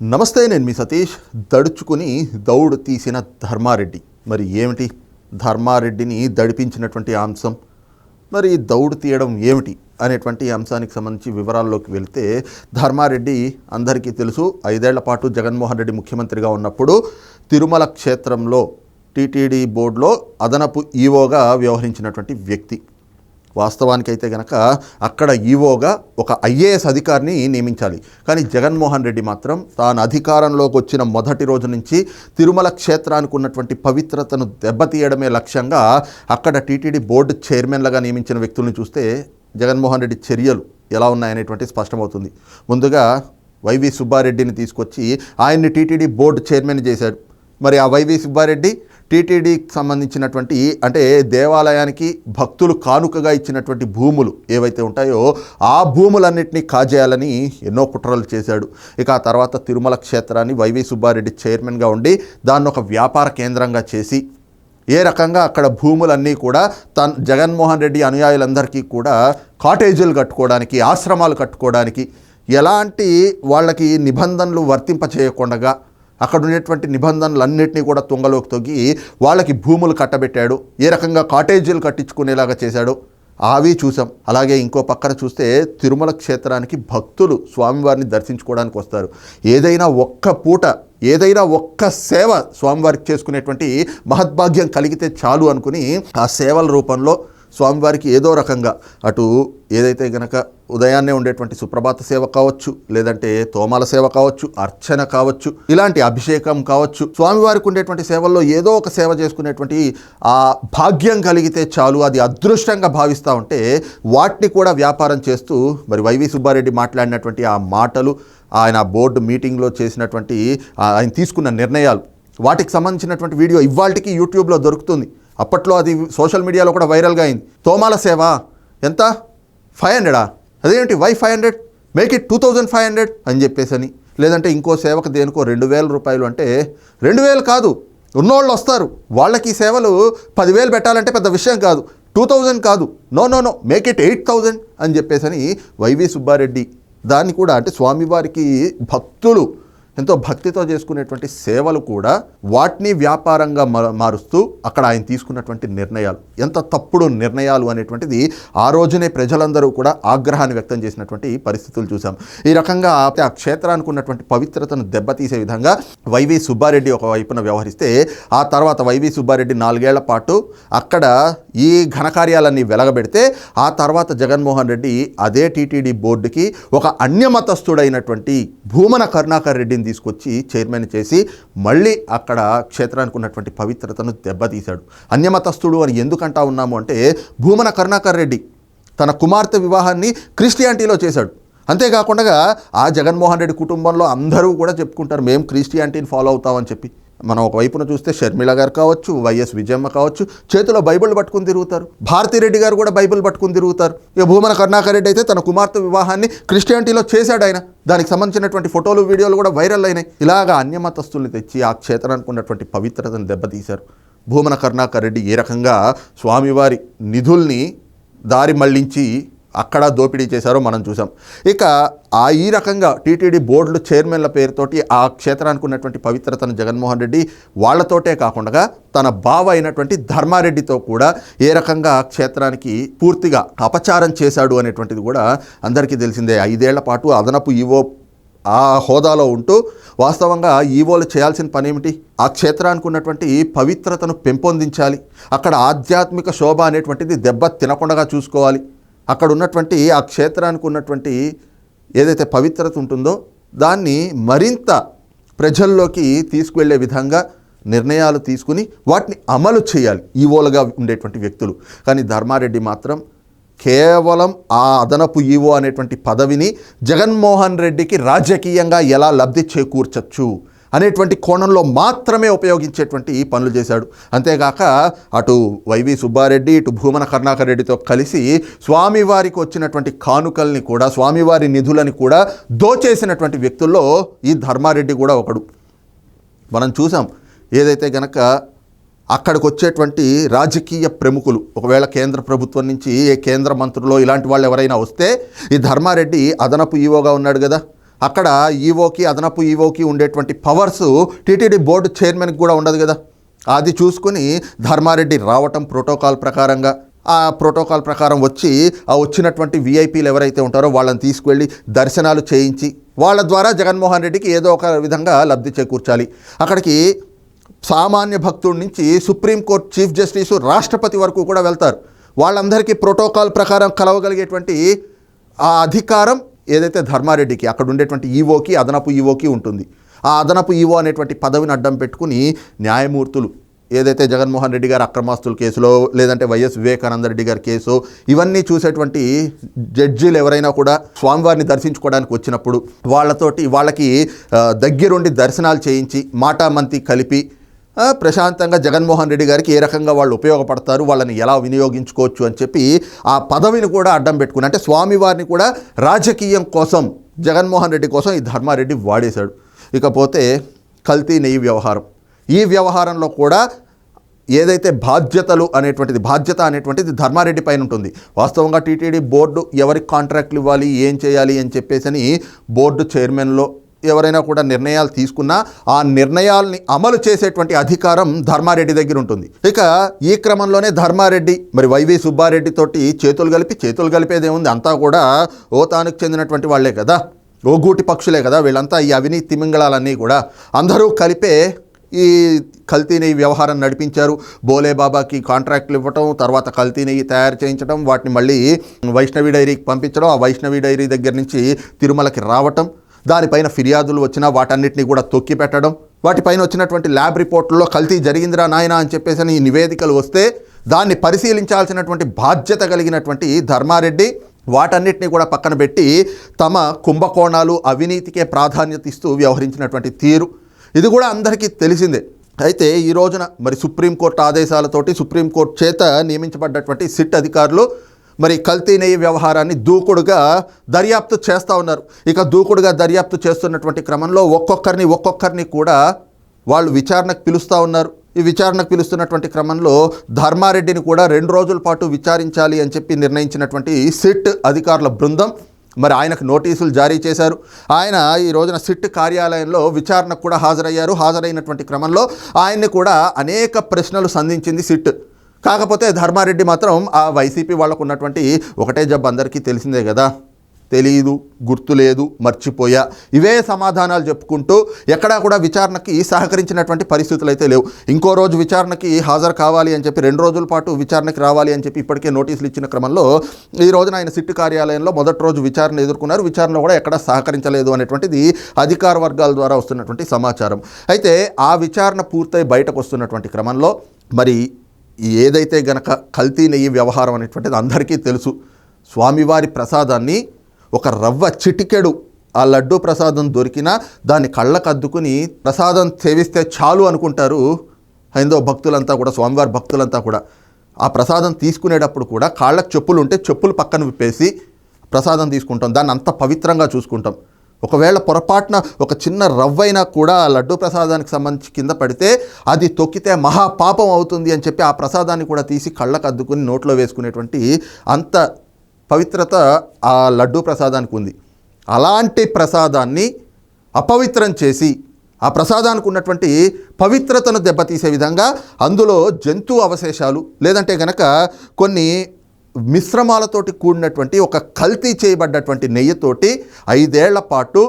నమస్తే నేను మీ సతీష్. దడుచుకుని దౌడు తీసిన ధర్మారెడ్డి. మరి ఏమిటి ధర్మారెడ్డిని దడిపించినటువంటి అంశం? మరి దౌడు తీయడం ఏమిటి అనేటువంటి అంశానికి సంబంధించి వివరాల్లోకి వెళితే ధర్మారెడ్డి అందరికీ తెలుసు. ఐదేళ్ళ పాటు జగన్మోహన్ రెడ్డి ముఖ్యమంత్రిగా ఉన్నప్పుడు తిరుమల క్షేత్రంలో టీటీడీ బోర్డులో అదనపు ఈవోగా వ్యవహరించినటువంటి వ్యక్తి. వాస్తవానికి అయితే గనక అక్కడ ఈవోగా ఒక ఐఏఎస్ అధికారిని నియమించాలి. కానీ జగన్మోహన్ రెడ్డి మాత్రం తాను అధికారంలోకి వచ్చిన మొదటి రోజు నుంచి తిరుమల క్షేత్రానికి ఉన్నటువంటి పవిత్రతను దెబ్బతీయడమే లక్ష్యంగా అక్కడ టీటీడీ బోర్డు చైర్మన్లుగా నియమించిన వ్యక్తులను చూస్తే జగన్మోహన్ రెడ్డి చర్యలు ఎలా ఉన్నాయనేటువంటి స్పష్టమవుతుంది. ముందుగా వైవి సుబ్బారెడ్డిని తీసుకొచ్చి ఆయన్ని టీటీడీ బోర్డు చైర్మన్ చేశాడు. మరి ఆ వైవి సుబ్బారెడ్డి టీటీడీకి సంబంధించినటువంటి అంటే దేవాలయానికి భక్తులు కానుకగా ఇచ్చినటువంటి భూములు ఏవైతే ఉంటాయో ఆ భూములన్నింటినీ కాజేయాలని ఎన్నో కుట్రలు చేశాడు. ఇక ఆ తర్వాత తిరుమల క్షేత్రాన్ని వైవి సుబ్బారెడ్డి చైర్మన్గా ఉండి దాన్ని ఒక వ్యాపార కేంద్రంగా చేసి ఏ రకంగా అక్కడ భూములన్నీ కూడా తన్ జగన్మోహన్ రెడ్డి అనుయాయులందరికీ కూడా కాటేజీలు కట్టుకోవడానికి ఆశ్రమాలు కట్టుకోవడానికి ఎలాంటి వాళ్ళకి నిబంధనలు వర్తింపచేయకుండా అక్కడ ఉండేటువంటి నిబంధనలన్నింటినీ కూడా తుంగలోకి తొగ్గి వాళ్ళకి భూములు కట్టబెట్టాడు. ఏ రకంగా కాటేజీలు కట్టించుకునేలాగా చేశాడు. అవి చూసాం అలాగే ఇంకో పక్కన చూస్తే తిరుమల క్షేత్రానికి భక్తులు స్వామివారిని దర్శించుకోవడానికి వస్తారు. ఏదైనా ఒక్క పూట ఏదైనా ఒక్క సేవ స్వామివారికి చేసుకునేటువంటి మహద్భాగ్యం కలిగితే చాలు అనుకుని ఆ సేవల రూపంలో స్వామివారికి ఏదో రకంగా అటు ఏదైతే గనక ఉదయాన్నే ఉండేటువంటి సుప్రభాత సేవ కావచ్చు లేదంటే తోమాల సేవ కావచ్చు అర్చన కావచ్చు ఇలాంటి అభిషేకం కావచ్చు స్వామివారికి ఉండేటువంటి సేవల్లో ఏదో ఒక సేవ చేసుకునేటువంటి ఆ భాగ్యం కలిగితే చాలు అది అదృష్టంగా భావిస్తూ ఉంటే వాటిని కూడా వ్యాపారం చేస్తూ మరి వైవి సుబ్బారెడ్డి మాట్లాడినటువంటి ఆ మాటలు ఆయన బోర్డు మీటింగ్లో చేసినటువంటి ఆయన తీసుకున్న నిర్ణయాలు వాటికి సంబంధించినటువంటి వీడియో ఇవాళకి యూట్యూబ్లో దొరుకుతుంది. అప్పట్లో అది సోషల్ మీడియాలో కూడా వైరల్గా అయింది. తోమాల సేవ ఎంత? ఫైవ్ హండ్రెడా? అదేంటి? Why five hundred? Make it two thousand five hundred? అని చెప్పేసి అని లేదంటే ఇంకో సేవకు దేనికో రెండు వేల రూపాయలు అంటే రెండు వేలు కాదు. ఉన్నోళ్ళు వస్తారు. వాళ్ళకి సేవలు పదివేలు పెట్టాలంటే పెద్ద విషయం కాదు. టూ థౌజండ్ కాదు. No no no. Make it eight thousand అని చెప్పేసి అని వైవి సుబ్బారెడ్డి. దాన్ని కూడా అంటే స్వామివారికి భక్తులు ఎంతో భక్తితో చేసుకునేటువంటి సేవలు కూడా వాటిని వ్యాపారంగా మారుస్తూ అక్కడ ఆయన తీసుకున్నటువంటి నిర్ణయాలు. ఎంత తప్పుడు నిర్ణయాలు అనేటువంటిది ఆ రోజునే ప్రజలందరూ కూడా ఆగ్రహాన్ని వ్యక్తం చేసినటువంటి పరిస్థితులు చూసాం ఈ రకంగా ఆ క్షేత్రానికి ఉన్నటువంటి పవిత్రతను దెబ్బతీసే విధంగా వైవి సుబ్బారెడ్డి ఒక వైపున వ్యవహరిస్తే ఆ తర్వాత వైవి సుబ్బారెడ్డి నాలుగేళ్ళ పాటు అక్కడ ఈ ఘనకార్యాలన్నీ వెలగబెడితే ఆ తర్వాత జగన్మోహన్ రెడ్డి అదే టీటీడీ బోర్డుకి ఒక అన్యమతస్థుడైనటువంటి భూమన కరుణాకర్ రెడ్డిని తీసుకొచ్చి చైర్మన్ చేసి మళ్ళీ అక్కడ క్షేత్రానికి ఉన్నటువంటి పవిత్రతను దెబ్బతీశాడు. అన్యమతస్థుడు అని ఎందుకంటా ఉన్నాము అంటే భూమన కరుణాకర్ రెడ్డి తన కుమార్తె వివాహాన్ని క్రిస్టియానిటీలో చేశాడు. అంతేకాకుండా ఆ జగన్మోహన్ రెడ్డి కుటుంబంలో అందరూ కూడా చెప్పుకుంటారు మేము క్రిస్టియానిటీని ఫాలో అవుతామని చెప్పి. మనం ఒక వైపున చూస్తే షర్మిల గారు కావచ్చు వైఎస్ విజయమ్మ కావచ్చు చేతిలో బైబిల్ పట్టుకుని తిరుగుతారు. భారతిరెడ్డి గారు కూడా బైబిల్ పట్టుకుని తిరుగుతారు. ఇక భూమన కరుణాకర్ రెడ్డి అయితే తన కుమార్తె వివాహాన్ని క్రిస్టియానిటీలో చేశాడు ఆయన. దానికి సంబంధించినటువంటి ఫోటోలు వీడియోలు కూడా వైరల్ అయినాయి. ఇలాగా అన్యమతస్తుల్ని తెచ్చి ఆ క్షేత్రానికి ఉన్నటువంటి పవిత్రతను దెబ్బతీశారు. భూమన కరుణాకర్ రెడ్డి ఏ రకంగా స్వామివారి నిధుల్ని దారి మళ్ళించి అక్కడ దోపిడీ చేశారో మనం చూసాం. ఇక ఆ ఈ రకంగా టీటీడీ బోర్డులు చైర్మన్ల పేరుతోటి ఆ క్షేత్రానికి ఉన్నటువంటి పవిత్రతను జగన్మోహన్ రెడ్డి వాళ్ళతోటే కాకుండా తన బావ అయినటువంటి ధర్మారెడ్డితో కూడా ఏ రకంగా ఆ క్షేత్రానికి పూర్తిగా అపచారం చేశాడు అనేటువంటిది కూడా అందరికీ తెలిసిందే. ఐదేళ్ళ పాటు అదనపు ఈవో ఆ హోదాలో ఉంటూ వాస్తవంగా ఈవోలు చేయాల్సిన పని ఏమిటి ఆ క్షేత్రానికి ఉన్నటువంటి పవిత్రతను పెంపొందించాలి. అక్కడ ఆధ్యాత్మిక శోభ అనేటువంటిది దెబ్బ తినకుండా చూసుకోవాలి. అక్కడ ఉన్నటువంటి ఆ క్షేత్రానికి ఉన్నటువంటి ఏదైతే పవిత్రత ఉంటుందో దాన్ని మరింత ప్రజల్లోకి తీసుకువెళ్ళే విధంగా నిర్ణయాలు తీసుకుని వాటిని అమలు చేయాలి. ఈవోలుగా ఉండేటువంటి వ్యక్తులు. కానీ ధర్మారెడ్డి మాత్రం కేవలం ఆ అదనపు ఈవో అనేటువంటి పదవిని జగన్మోహన్ రెడ్డికి రాజకీయంగా ఎలా లబ్ధి చేకూర్చచ్చు? అనేటువంటి కోణంలో మాత్రమే ఉపయోగించేటువంటి పనులు చేశాడు. అంతేగాక అటు వైవి సుబ్బారెడ్డి ఇటు భూమన కరుణాకర్ రెడ్డితో కలిసి స్వామివారికి వచ్చినటువంటి కానుకల్ని కూడా స్వామివారి నిధులని కూడా దోచేసినటువంటి వ్యక్తుల్లో ఈ ధర్మారెడ్డి కూడా ఒకడు. మనం చూసాం ఏదైతే గనక అక్కడికి వచ్చేటువంటి రాజకీయ ప్రముఖులు ఒకవేళ కేంద్ర ప్రభుత్వం నుంచి ఏ కేంద్ర మంత్రులు ఇలాంటి వాళ్ళు ఎవరైనా వస్తే ఈ ధర్మారెడ్డి అదనపు ఈవోగా ఉన్నాడు కదా. అక్కడ ఈవోకి అదనపు ఈవోకి ఉండేటువంటి పవర్స్ టీటీడీ బోర్డు చైర్మన్కి కూడా ఉండదు కదా. అది చూసుకుని ధర్మారెడ్డి రావటం ప్రోటోకాల్ ప్రకారంగా ఆ ప్రోటోకాల్ ప్రకారం వచ్చి ఆ వచ్చినటువంటి విఐపీలు ఎవరైతే ఉంటారో వాళ్ళని తీసుకువెళ్ళి దర్శనాలు చేయించి వాళ్ళ ద్వారా జగన్మోహన్ రెడ్డికి ఏదో ఒక విధంగా లబ్ధి చేకూర్చాలి. అక్కడికి సామాన్య భక్తుడి నుంచి సుప్రీంకోర్టు చీఫ్ జస్టిస్ రాష్ట్రపతి వరకు కూడా వెళ్తారు. వాళ్ళందరికీ ప్రోటోకాల్ ప్రకారం కలవగలిగేటువంటి ఆ అధికారం ఏదైతే ధర్మారెడ్డికి అక్కడ ఉండేటువంటి ఈవోకి అదనపు ఈవోకి ఉంటుంది. ఆ అదనపు ఈవో అనేటువంటి పదవిని అడ్డం పెట్టుకుని న్యాయమూర్తులు ఏదైతే జగన్మోహన్ రెడ్డి గారు అక్రమాస్తుల కేసులో లేదంటే వైఎస్ వివేకానంద రెడ్డి గారి కేసు ఇవన్నీ చూసేటువంటి జడ్జీలు ఎవరైనా కూడా స్వామివారిని దర్శించుకోవడానికి వచ్చినప్పుడు వాళ్ళతోటి వాళ్ళకి దగ్గరుండి దర్శనాలు చేయించి మాటామంతి కలిపి ప్రశాంతంగా జగన్మోహన్ రెడ్డి గారికి ఏ రకంగా వాళ్ళు ఉపయోగపడతారు వాళ్ళని ఎలా వినియోగించుకోవచ్చు అని చెప్పి ఆ పదవిని కూడా అడ్డం పెట్టుకుని అంటే స్వామివారిని కూడా రాజకీయం కోసం జగన్మోహన్ రెడ్డి కోసం ఈ ధర్మారెడ్డి వాడేశాడు. ఇకపోతే కల్తీ నెయ్యి వ్యవహారం. ఈ వ్యవహారంలో కూడా ఏదైతే బాధ్యతలు అనేటువంటిది బాధ్యత అనేటువంటిది ధర్మారెడ్డి పైన ఉంటుంది. వాస్తవంగా టీటీడీ బోర్డు ఎవరికి కాంట్రాక్ట్లు ఇవ్వాలి ఏం చేయాలి అని చెప్పేసి అని బోర్డు చైర్మన్లో ఎవరైనా కూడా నిర్ణయాలు తీసుకున్నా ఆ నిర్ణయాల్ని అమలు చేసేటువంటి అధికారం ధర్మారెడ్డి దగ్గర ఉంటుంది. ఇక ఈ క్రమంలోనే ధర్మారెడ్డి మరి వైవి సుబ్బారెడ్డి తోటి చేతులు కలిపి చేతులు కలిపేదేముంది అంతా కూడా ఓతానికి చెందినటువంటి వాళ్ళే కదా. ఓ గూటి పక్షులే కదా వీళ్ళంతా ఈ అవినీతి తిమింగళాలన్నీ కూడా. అందరూ కలిపే ఈ కల్తీ నెయ్యి వ్యవహారం నడిపించారు. బోలే బాబాకి కాంట్రాక్ట్లు ఇవ్వటం తర్వాత కల్తీ నెయ్యి తయారు చేయించడం వాటిని మళ్ళీ వైష్ణవి డైరీకి పంపించడం ఆ వైష్ణవి డైరీ దగ్గర నుంచి తిరుమలకి రావటం దానిపైన ఫిర్యాదులు వచ్చినా వాటన్నిటిని కూడా తొక్కి పెట్టడం వాటిపైన వచ్చినటువంటి ల్యాబ్ రిపోర్టుల్లో కల్తీ జరిగిందిరా నాయన అని చెప్పేసి అని ఈ నివేదికలు వస్తే దాన్ని పరిశీలించాల్సినటువంటి బాధ్యత కలిగినటువంటి ధర్మారెడ్డి వాటన్నిటిని కూడా పక్కన పెట్టి తమ కుంభకోణాలు అవినీతికే ప్రాధాన్యత ఇస్తూ వ్యవహరించినటువంటి తీరు. ఇది కూడా అందరికీ తెలిసిందే. అయితే ఈ రోజున మరి సుప్రీంకోర్టు ఆదేశాలతోటి సుప్రీంకోర్టు చేత నియమించబడ్డటువంటి సిట్ అధికారులు మరి కల్తీనేయ వ్యవహారాన్ని దూకుడుగా దర్యాప్తు చేస్తూ ఉన్నారు. ఇక దూకుడుగా దర్యాప్తు చేస్తున్నటువంటి క్రమంలో ఒక్కొక్కరిని ఒక్కొక్కరిని కూడా వాళ్ళు విచారణకు పిలుస్తూ ఉన్నారు. ఈ విచారణకు పిలుస్తున్నటువంటి క్రమంలో ధర్మారెడ్డిని కూడా రెండు రోజుల పాటు విచారించాలి అని చెప్పి నిర్ణయించినటువంటి సిట్ అధికారుల బృందం మరి ఆయనకు నోటీసులు జారీ చేశారు. ఆయన ఈ రోజున సిట్ కార్యాలయంలో విచారణకు కూడా హాజరయ్యారు. హాజరైనటువంటి క్రమంలో ఆయన్ని కూడా అనేక ప్రశ్నలు సంధించింది సిట్. కాకపోతే ధర్మారెడ్డి మాత్రం ఆ వైసీపీ వాళ్ళకు ఉన్నటువంటి ఒకటే జబ్బు అందరికీ తెలిసిందే కదా. తెలియదు గుర్తు లేదు మర్చిపోయా. ఇవే సమాధానాలు చెప్పుకుంటూ ఎక్కడా కూడా విచారణకి సహకరించినటువంటి పరిస్థితులు అయితే లేవు. ఇంకో రోజు విచారణకి హాజరు కావాలి అని చెప్పి రెండు రోజుల పాటు విచారణకి రావాలి అని చెప్పి ఇప్పటికే నోటీసులు ఇచ్చిన క్రమంలో ఈ రోజున ఆయన సిట్టు కార్యాలయంలో మొదటి రోజు విచారణ ఎదుర్కొన్నారు. విచారణ కూడా ఎక్కడా సహకరించలేదు అనేటువంటిది అధికార వర్గాల ద్వారా వస్తున్నటువంటి సమాచారం. అయితే ఆ విచారణ పూర్తయి బయటకు వస్తున్నటువంటి క్రమంలో మరి ఏదైతే గనక కల్తీ నెయ్యి వ్యవహారం అనేటువంటిది అందరికీ తెలుసు స్వామివారి ప్రసాదాన్ని ఒక రవ్వ చిటికెడు ఆ లడ్డు ప్రసాదం దొరికినా దాన్ని కళ్ళకు అద్దుకుని ప్రసాదం సేవిస్తే చాలు అనుకుంటారు హైందవ భక్తులంతా కూడా స్వామివారి భక్తులంతా కూడా. ఆ ప్రసాదం తీసుకునేటప్పుడు కూడా కాళ్ళకు చెప్పులు ఉంటే చెప్పులు పక్కన విప్పేసి ప్రసాదం తీసుకుంటాం. దాన్ని అంత పవిత్రంగా చూసుకుంటాం. ఒకవేళ పొరపాటున ఒక చిన్న రవ్వైనా కూడా ఆ లడ్డు ప్రసాదానికి సంబంధించి కింద పడితే అది తొక్కితే మహాపాపం అవుతుంది అని చెప్పి ఆ ప్రసాదాన్ని కూడా తీసి కళ్ళకు అద్దుకుని నోట్లో వేసుకునేటువంటి అంత పవిత్రత ఆ లడ్డు ప్రసాదానికి ఉంది. అలాంటి ప్రసాదాన్ని అపవిత్రం చేసి ఆ ప్రసాదానికి ఉన్నటువంటి పవిత్రతను దెబ్బతీసే విధంగా అందులో జంతు అవశేషాలు లేదంటే గనక కొన్ని మిశ్రమాలతోటి కూడినటువంటి ఒక కల్తీ చేయబడ్డటువంటి నెయ్యితోటి ఐదేళ్ళ పాటు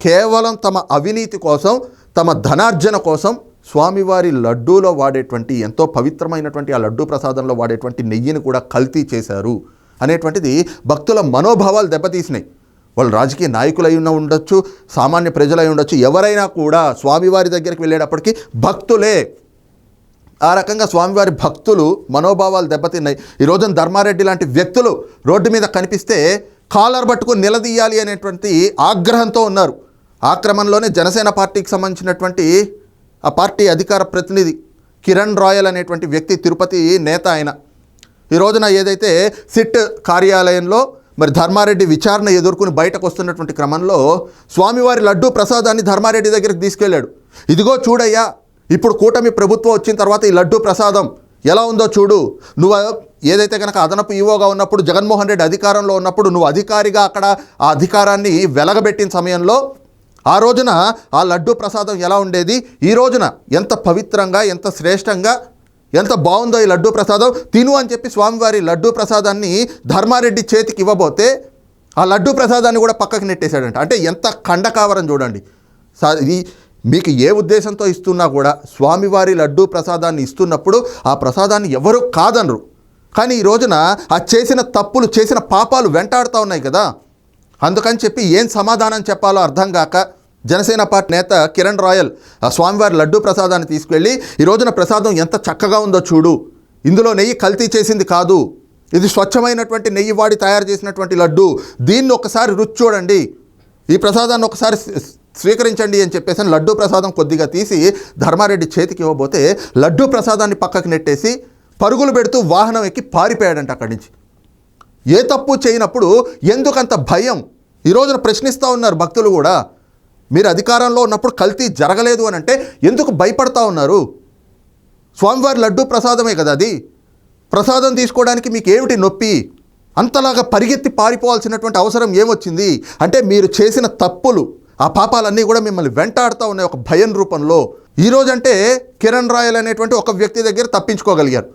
కేవలం తమ అవినీతి కోసం తమ ధనార్జన కోసం స్వామివారి లడ్డూలో వాడేటువంటి ఎంతో పవిత్రమైనటువంటి ఆ లడ్డూ ప్రసాదంలో వాడేటువంటి నెయ్యిని కూడా కల్తీ చేశారు అనేటువంటిది భక్తుల మనోభావాలు దెబ్బతీసినాయి. వాళ్ళు రాజకీయ నాయకులై ఉన్న ఉండొచ్చు సామాన్య ప్రజలై ఉండొచ్చు ఎవరైనా కూడా స్వామివారి దగ్గరికి వెళ్ళేటప్పటికీ భక్తులే ఆ రకంగా స్వామివారి భక్తులు మనోభావాలు దెబ్బతిన్నాయి. ఈ రోజున ధర్మారెడ్డి లాంటి వ్యక్తులు రోడ్డు మీద కనిపిస్తే కాలర్ పట్టుకుని నిలదీయాలి అనేటువంటి ఆగ్రహంతో ఉన్నారు. ఆ క్రమంలోనే జనసేన పార్టీకి సంబంధించినటువంటి ఆ పార్టీ అధికార ప్రతినిధి కిరణ్ రాయల్ అనేటువంటి వ్యక్తి తిరుపతి నేత ఆయన. ఈ రోజున ఏదైతే సిట్ కార్యాలయంలో మరి ధర్మారెడ్డి విచారణ ఎదుర్కొని బయటకు వస్తున్నటువంటి క్రమంలో స్వామివారి లడ్డూ ప్రసాదాన్ని ధర్మారెడ్డి దగ్గరికి తీసుకెళ్ళాడు. ఇదిగో చూడయ్యా ఇప్పుడు కూటమి ప్రభుత్వం వచ్చిన తర్వాత ఈ లడ్డూ ప్రసాదం ఎలా ఉందో చూడు. నువ్వు ఏదైతే కనుక అదనపు ఈవోగా ఉన్నప్పుడు జగన్మోహన్ రెడ్డి అధికారంలో ఉన్నప్పుడు నువ్వు అధికారిగా అక్కడ ఆ అధికారాన్ని వెలగబెట్టిన సమయంలో ఆ రోజున ఆ లడ్డూ ప్రసాదం ఎలా ఉండేది? ఈ రోజున ఎంత పవిత్రంగా ఎంత శ్రేష్టంగా ఎంత బాగుందో ఈ లడ్డూ ప్రసాదం. తిను అని చెప్పి స్వామివారి లడ్డూ ప్రసాదాన్ని ధర్మారెడ్డి చేతికి ఇవ్వబోతే ఆ లడ్డూ ప్రసాదాన్ని కూడా పక్కకి నెట్టేశాడంట. అంటే ఎంత ఖండకావరం చూడండి. సా- ఈ మీకు ఏ ఉద్దేశంతో ఇస్తున్నా కూడా స్వామివారి లడ్డూ ప్రసాదాన్ని ఇస్తున్నప్పుడు ఆ ప్రసాదాన్ని ఎవరు కాదనరు. కానీ ఈ రోజున ఆ చేసిన తప్పులు చేసిన పాపాలు వెంటాడుతూ ఉన్నాయి కదా. అందుకని చెప్పి ఏం సమాధానం చెప్పాలో అర్థం కాక జనసేన పార్టీ నేత కిరణ్ రాయల్ ఆ స్వామివారి లడ్డూ ప్రసాదాన్ని తీసుకెళ్ళి ఈ రోజున ప్రసాదం ఎంత చక్కగా ఉందో చూడు. ఇందులో నెయ్యి కల్తీ చేసింది కాదు. ఇది స్వచ్ఛమైనటువంటి నెయ్యి వాడి తయారు చేసినటువంటి లడ్డు. దీన్ని ఒకసారి రుచి చూడండి. ఈ ప్రసాదాన్ని ఒకసారి స్వీకరించండి అని చెప్పేసి అని లడ్డూ ప్రసాదం కొద్దిగా తీసి ధర్మారెడ్డి చేతికి ఇవ్వబోతే లడ్డూ ప్రసాదాన్ని పక్కకు నెట్టేసి పరుగులు పెడుతూ వాహనం ఎక్కి పారిపోయాడంట అక్కడి నుంచి. ఏ తప్పు చేయనప్పుడు ఎందుకంత భయం? ఈ రోజున ప్రశ్నిస్తూ ఉన్నారు భక్తులు కూడా. మీరు అధికారంలో ఉన్నప్పుడు కల్తీ జరగలేదు అని అంటే ఎందుకు భయపడతా ఉన్నారు? స్వామివారి లడ్డూ ప్రసాదమే కదా అది. ప్రసాదం తీసుకోవడానికి మీకు ఏమిటి నొప్పి? అంతలాగా పరిగెత్తి పారిపోవాల్సినటువంటి అవసరం ఏమొచ్చింది? అంటే మీరు చేసిన తప్పులు. ఆ పాపాలన్నీ కూడా మిమ్మల్ని వెంటాడుతూ ఉన్నాయి ఒక భయం రూపంలో. ఈ కిరణ్ రాయల్ అనేటువంటి ఒక వ్యక్తి దగ్గర తప్పించుకోగలిగారు.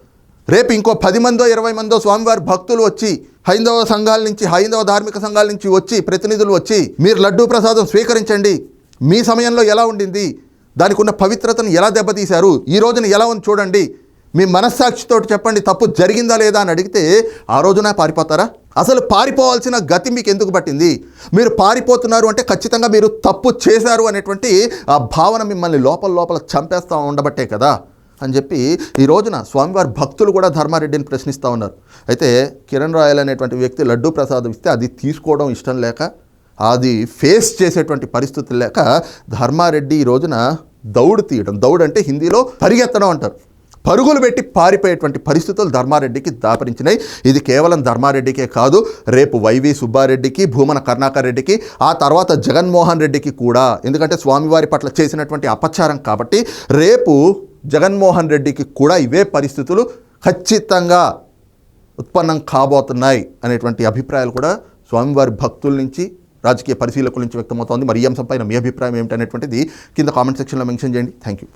రేపు ఇంకో పది మందో ఇరవై మందో స్వామివారి భక్తులు వచ్చి హైందవ సంఘాల నుంచి హైందవ ధార్మిక సంఘాల నుంచి వచ్చి ప్రతినిధులు వచ్చి మీరు లడ్డూ ప్రసాదం స్వీకరించండి. మీ సమయంలో ఎలా ఉండింది? దానికి ఉన్న పవిత్రతను ఎలా దెబ్బతీశారు? ఈ రోజున ఎలా ఉంది చూడండి. మీ మనస్సాక్షితో చెప్పండి తప్పు జరిగిందా లేదా అని అడిగితే ఆ రోజున పారిపోతారా? అసలు పారిపోవాల్సిన గతి మీకు ఎందుకు పట్టింది? మీరు పారిపోతున్నారు అంటే ఖచ్చితంగా మీరు తప్పు చేశారు అనేటువంటి ఆ భావన మిమ్మల్ని లోపల లోపల చంపేస్తూ ఉండబట్టే కదా? అని చెప్పి ఈ రోజున స్వామివారి భక్తులు కూడా ధర్మారెడ్డిని ప్రశ్నిస్తూ ఉన్నారు. అయితే కిరణ్ రాయల్ అనేటువంటి వ్యక్తి లడ్డూ ప్రసాదం ఇస్తే అది తీసుకోవడం ఇష్టం లేక అది ఫేస్ చేసేటువంటి పరిస్థితులు లేక ధర్మారెడ్డి ఈ రోజున దౌడు తీయడం. దౌడు అంటే హిందీలో పరిగెత్తడం అంటారు. పరుగులు పెట్టి పారిపోయేటువంటి పరిస్థితులు ధర్మారెడ్డికి దాపరించినాయి. ఇది కేవలం ధర్మారెడ్డికే కాదు రేపు వైవి సుబ్బారెడ్డికి భూమన కర్ణాకర్ రెడ్డికి ఆ తర్వాత జగన్మోహన్ రెడ్డికి కూడా. ఎందుకంటే స్వామివారి పట్ల చేసినటువంటి అపచారం కాబట్టి రేపు జగన్మోహన్ రెడ్డికి కూడా ఇవే పరిస్థితులు ఖచ్చితంగా ఉత్పన్నం కాబోతున్నాయి అనేటువంటి అభిప్రాయాలు కూడా స్వామివారి భక్తుల నుంచి రాజకీయ పరిశీలకుల నుంచి వ్యక్తమవుతోంది. మరి ఈ అంశంపైన మీ అభిప్రాయం ఏమిటనేటువంటిది కింద కామెంట్ సెక్షన్లో మెన్షన్ చేయండి. Thank you